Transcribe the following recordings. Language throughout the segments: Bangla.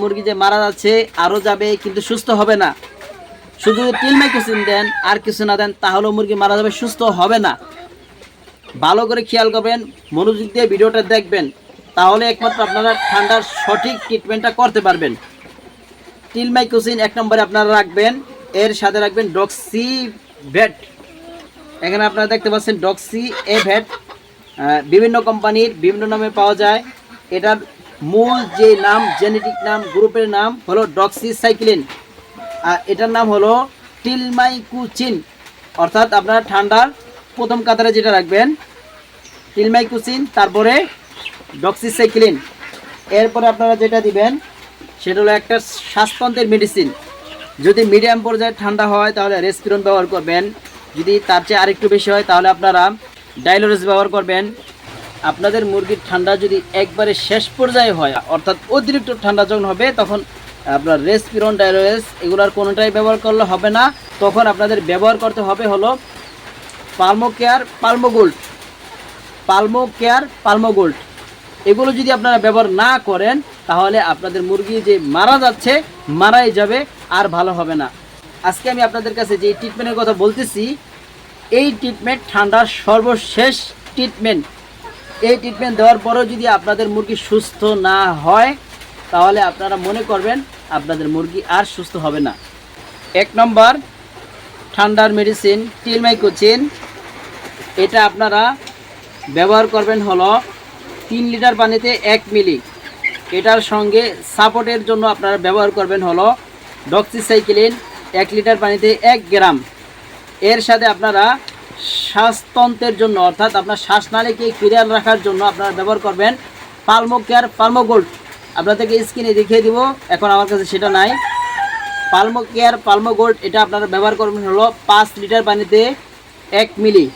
মুরগি যে মারা যাচ্ছে আরও যাবে, কিন্তু সুস্থ হবে না। শুধু তিল টিলমাইকোসিন দেন, আর কিছু না দেন, তাহলেও মুরগি মারা যাবে, সুস্থ হবে না। ভালো করে খেয়াল করবেন, মনোযোগ দিয়ে ভিডিওটা দেখবেন, তাহলে একমাত্র আপনারা ঠান্ডার সঠিক ট্রিটমেন্টটা করতে পারবেন। টিলমাইকোসিন এক নম্বরে আপনারা রাখবেন, এর সাথে রাখবেন ডক্সি ভেট এখানে আপনারা দেখতে পাচ্ছেন ডক্সি এ ভেট বিভিন্ন কোম্পানির বিভিন্ন নামে পাওয়া যায়। এটার মূল যে নাম, জেনেটিক নাম, গ্রুপের নাম হলো ডক্সি সাইক্লিন আর এটার নাম হলো টিলমাইকুচিন। অর্থাৎ আপনার ঠান্ডার প্রথম কাতারে যেটা রাখবেন, টিলমাইকুচিন, তারপরে ডক্সিসাইক্লিন। এরপরে আপনারা যেটা দিবেন, সেটা হলো একটা শ্বাসতন্ত্রের মেডিসিন যদি মিডিয়াম পর্যায়ে ঠান্ডা হয়, তাহলে রেসপিরন ব্যবহার করবেন। যদি তার চেয়ে আরেকটু বেশি হয়, তাহলে আপনারা ডাইলোরেস ব্যবহার করবেন। আপনাদের মুরগির ঠান্ডা যদি একবারে শেষ পর্যায়ে হয়, অর্থাৎ অতিরিক্ত ঠান্ডা যখন হবে, তখন আপনার রেসপিরন ডাইলোরেস এগুলোর কোনোটাই ব্যবহার করলে হবে না। তখন আপনাদের ব্যবহার করতে হবে হলো Pulmo Care Pulmo Gold Pulmo Care Pulmo Gold এগুলো যদি আপনারা ব্যবহার না করেন, তাহলে আপনাদের মুরগি যে মারা যাচ্ছে, মারাই যাবে, আর ভালো হবে না। আজকে আমি আপনাদের কাছে যে ট্রিটমেন্টের কথা বলতেছি, এই ট্রিটমেন্ট ঠান্ডার সর্বশেষ ট্রিটমেন্ট এই ট্রিটমেন্ট দেওয়ার পরেও যদি আপনাদের মুরগি সুস্থ না হয়, তাহলে আপনারা মনে করবেন আপনাদের মুরগি আর সুস্থ হবে না। এক নম্বর, ঠান্ডার মেডিসিন টিলমাইকোচিন এটা আপনারা ব্যবহার করবেন হলো তিন লিটার পানিতে এক মিলি। এটার সঙ্গে সাপোর্টের জন্য আপনারা ব্যবহার করবেন হলো ডক্সিসাইক্লিন এক লিটার পানিতে এক গ্রাম। এর সাথে আপনারা শ্বাসতন্ত্রের জন্য, অর্থাৎ আপনার শ্বাসনালীকে ক্লিয়ার রাখার জন্য আপনারা ব্যবহার করবেন পালমো কেয়ার, পালমো গোল্ড। আপনাদেরকে স্ক্রিনে দেখিয়ে দিব, এখন আমার কাছে সেটা নাই। পালমো কেয়ার, পালমো গোল্ড, এটা আপনারা ব্যবহার করবেন হলো পাঁচ লিটার পানিতে এক মিলি।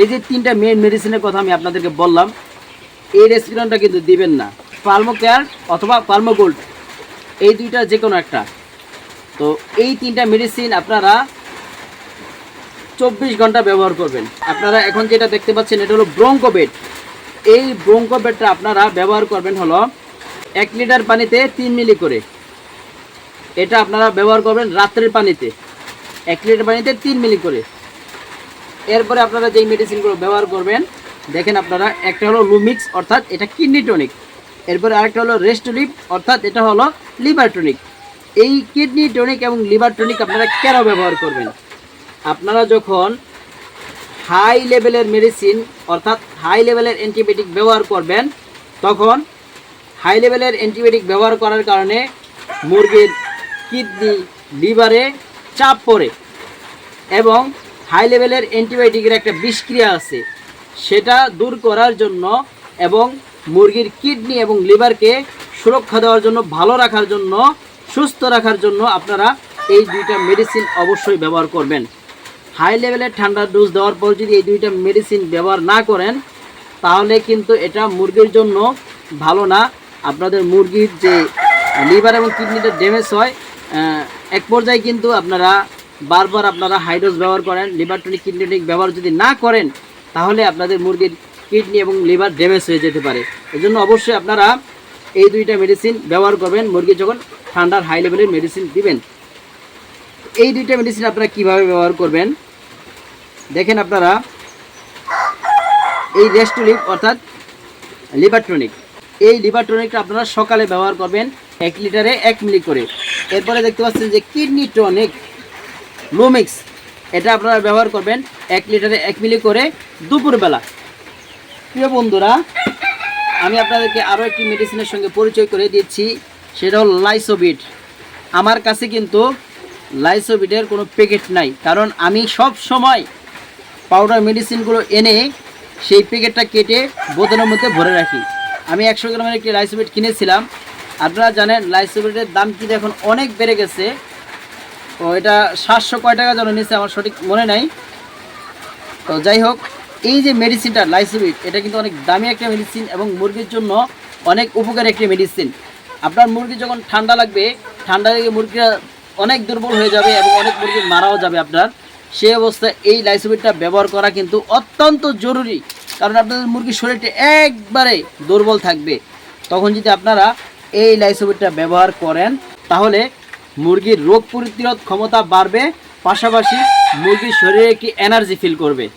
এই যে তিনটা মেন মেডিসিনের কথা আমি আপনাদেরকে বললাম, এই রেসপিরনটা কিন্তু দিবেন না। পালমো কেয়ার অথবা পালমো গোল্ড, এই দুইটা যে কোনো একটা। তো এই তিনটা মেডিসিন আপনারা চব্বিশ ঘণ্টা ব্যবহার করবেন। আপনারা এখন যেটা দেখতে পাচ্ছেন, এটা হলো ব্রঙ্কোবেট এই ব্রঙ্কো বেডটা আপনারা ব্যবহার করবেন হলো এক লিটার পানিতে তিন মিলি করে। এটা আপনারা ব্যবহার করবেন রাত্রের পানিতে। এক লিটার পানিতে তিন মিলি করে। এরপরে আপনারা যেই মেডিসিনগুলো ব্যবহার করবেন, দেখেন আপনারা, একটা হলো লুমিক্স, অর্থাৎ এটা কিডনি টনিক। এরপরে আরেকটা হলো রেস্টোলিপ, অর্থাৎ এটা হলো লিভার টনিক। এই কিডনি টনিক এবং লিভার টনিক আপনারা কেন ব্যবহার করবেন? আপনারা যখন হাই লেভেলের মেডিসিন অর্থাৎ হাই লেভেলের অ্যান্টিবায়োটিক ব্যবহার করবেন, তখন হাই লেভেলের অ্যান্টিবায়োটিক ব্যবহার করার কারণে মুরগির কিডনি, লিভারে চাপ পড়ে এবং হাই লেভেলের অ্যান্টিবায়োটিকের একটা বিষক্রিয়া আছে। সেটা দূর করার জন্য এবং মুরগির কিডনি এবং লিভারকে সুরক্ষা দেওয়ার জন্য, ভালো রাখার জন্য, সুস্থ রাখার জন্য আপনারা এই দুইটা মেডিসিন অবশ্যই ব্যবহার করবেন। হাই লেভেলের ঠান্ডার ডোজ দেওয়ার পর যদি এই দুইটা মেডিসিন ব্যবহার না করেন, তাহলে কিন্তু এটা মুরগির জন্য ভালো না। আপনাদের মুরগির যে লিভার এবং কিডনিটা ড্যামেজ হয় এক পর্যায়ে কিন্তু আপনারা বারবার আপনারা হাইড্রোজ ব্যবহার করেন লিভার টনিক কিডনি টনিক ব্যবহার যদি না করেন, তাহলে আপনাদের মুরগির কিডনি এবং লিভার ড্যামেজ হয়ে যেতে পারে। এজন্য অবশ্যই আপনারা এই দুইটা মেডিসিন ব্যবহার করবেন, মুরগি যখন ঠান্ডার হাই লেভেলের মেডিসিন দিবেন। এই দুইটা মেডিসিন আপনারা কীভাবে ব্যবহার করবেন? দেখেন আপনারা, এই রেস্টোলিক অর্থাৎ লিভার টনিক এই লিভার টনিকটা আপনারা সকালে ব্যবহার করবেন এক লিটারে এক মিলি করে। এরপরে দেখতে পাচ্ছেন যে কিডনি টনিক লোমিক্স, এটা আপনারা ব্যবহার করবেন এক লিটারে এক মিলি করে দুপুরবেলা। প্রিয় বন্ধুরা, আমি আপনাদেরকে আরও একটি মেডিসিনের সঙ্গে পরিচয় করে দিচ্ছি, সেটা হল লাইসোবিট। আমার কাছে কিন্তু লাইসোবিটের কোনো প্যাকেট নাই, কারণ আমি সব সময় পাউডার মেডিসিনগুলো এনে সেই প্যাকেটটা কেটে বোতলের মধ্যে ভরে রাখি। আমি একশো গ্রামের একটি লাইসোবিট কিনেছিলাম। আপনারা জানেন লাইসোবিটের দাম কিন্তু এখন অনেক বেড়ে গেছে। তো এটা সাতশো কয় টাকা যেন নিচ্ছে আমার সঠিক মনে নাই। তো যাই হোক, এই যে মেডিসিনটা, লাইসোবিট, এটা কিন্তু অনেক দামি একটা মেডিসিন এবং মুরগির জন্য অনেক উপকারী একটি মেডিসিন। আপনার মুরগি যখন ঠান্ডা লাগবে, ঠান্ডা লেগে মুরগিরা অনেক দুর্বল হয়ে যাবে এবং অনেক মুরগি মারাও যাবে আপনার। সেই অবস্থায় এই লাইসোবিটটা ব্যবহার করা কিন্তু অত্যন্ত জরুরি। কারণ আপনাদের মুরগির শরীরটা একবারে দুর্বল থাকবে। তখন যদি আপনারা এই লাইসোবিটটা ব্যবহার করেন, তাহলে মুরগির রোগ প্রতিরোধ ক্ষমতা বাড়বে, পাশাপাশি মুরগির শরীরে কি এনার্জি ফিল করবে।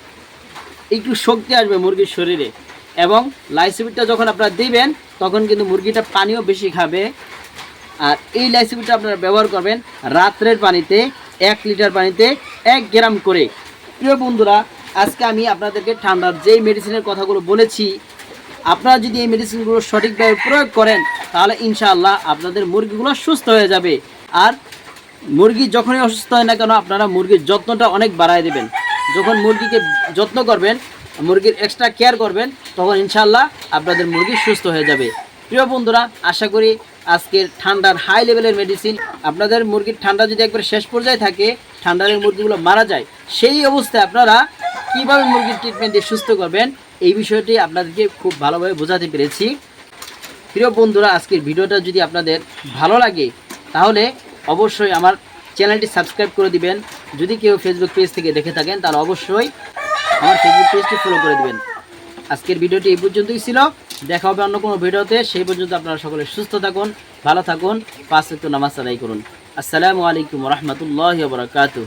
একটু শক্তি আসবে মুরগির শরীরে। এবং লাইসিবিটটা যখন আপনারা দিবেন, তখন কিন্তু মুরগিটা পানিও বেশি খাবে। আর এই লাইসিবিটটা আপনারা ব্যবহার করবেন রাত্রের পানিতে এক লিটার পানিতে এক গ্রাম করে। প্রিয় বন্ধুরা, আজকে আমি আপনাদেরকে ঠান্ডার যেই মেডিসিনের কথাগুলো বলেছি, আপনারা যদি এই মেডিসিনগুলো সঠিকভাবে প্রয়োগ করেন, তাহলে ইনশাআল্লাহ আপনাদের মুরগিগুলো সুস্থ হয়ে যাবে। আর মুরগি যখনই অসুস্থ হয় না কেন, আপনারা মুরগির যত্নটা অনেক বাড়ায় দেবেন। যখন মুরগিকে যত্ন করবেন, মুরগির এক্সট্রা কেয়ার করবেন, তখন ইনশাল্লাহ আপনাদের মুরগি সুস্থ হয়ে যাবে। প্রিয় বন্ধুরা, আশা করি আজকের ঠান্ডার হাই লেভেলের মেডিসিন আপনাদের মুরগির ঠান্ডা যদি একবার শেষ পর্যায়ে থাকে, ঠান্ডার মুরগিগুলো মারা যায়। সেই অবস্থায় আপনারা কীভাবে মুরগির ট্রিটমেন্ট দিয়ে সুস্থ করবেন, এই বিষয়টি আপনাদেরকে খুব ভালোভাবে বোঝাতে পেরেছি। প্রিয় বন্ধুরা, আজকের ভিডিওটা যদি আপনাদের ভালো লাগে, তাহলে অবশ্যই আমার চ্যানেলটি সাবস্ক্রাইব করে দিবেন। যদি কেউ ফেসবুক পেজ থেকে দেখে থাকেন, তাহলে অবশ্যই আমার ফেসবুক পেজটি ফলো করে দিবেন। আজকের ভিডিওটি এই পর্যন্তই ছিল। দেখা হবে অন্য কোনো ভিডিওতে। সেই পর্যন্ত আপনারা সকলে সুস্থ থাকুন, ভালো থাকুন, পাঁচ একটু নামাজ আদায় করুন। আসসালামু আলাইকুম রহমতুল্লাহ বরকাতু